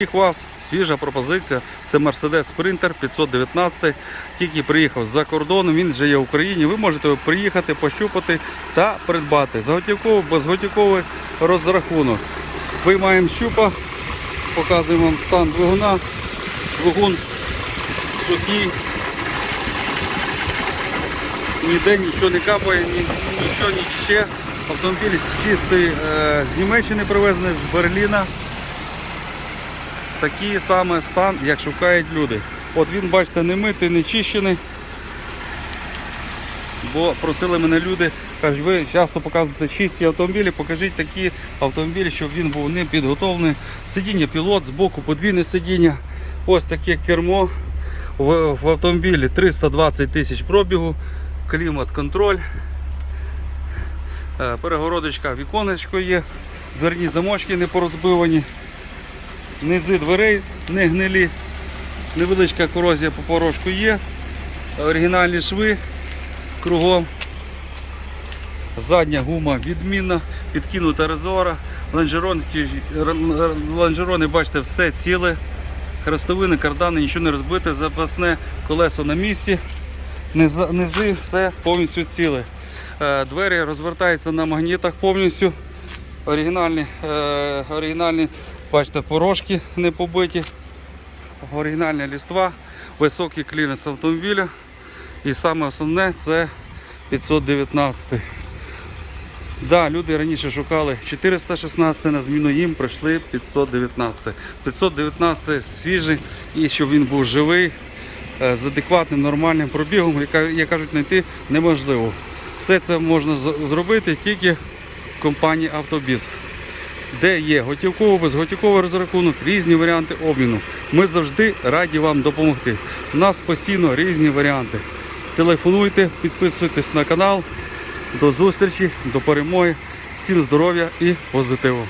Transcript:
Всіх вас свіжа пропозиція. Це Mercedes Sprinter 519. Тільки приїхав з-за кордону, він вже є в Україні. Ви можете приїхати, пощупати та придбати. Заготівковий, безготівковий розрахунок. Виймаємо щупа, показуємо вам стан двигуна. Двигун сухий. Ніде нічого не капає, нічого не тече. Автомобіль чистий е, з Німеччини привезений, з Берліна такий саме стан, як шукають люди. От він, бачите, не митий, не чищений. Бо просили мене люди, кажуть, ви часто показуєте чисті автомобілі, покажіть такі автомобілі, щоб він був не підготовлений. Сидіння пілот, збоку подвійне сидіння. Ось таке кермо. В, в автомобілі 320 тисяч пробігу, клімат-контроль. Е, Перегородочка, віконечко є, дверні замочки не порозбивані. Низи дверей не гнилі, невеличка корозія по порошку є, оригінальні шви кругом. Задня гума відмінна, підкинута резора, лонжеронки, лонжерони, бачите, все ціле. Хрестовини, кардани, нічого не розбите, запасне колесо на місці. Низи все повністю ціле. Е, Двері розвертаються на магнітах повністю. Оригінальні, е, оригінальні бачите, порожки не побиті. Оригінальна ліства, високий кліренс автомобіля. І саме основне це 519. Да, люди раніше шукали 416 на зміну їм прийшли 519. 519 свіжий і щоб він був живий, е, з адекватним нормальним пробігом, як кажуть, знайти неможливо. Все це можна зробити тільки в компанії Автобіз, де є готівковий, безготівковий розрахунок, різні варіанти обміну. Ми завжди раді вам допомогти. У нас постійно різні варіанти. Телефонуйте, підписуйтесь на канал. До зустрічі, до перемоги. Всім здоров'я і позитиву.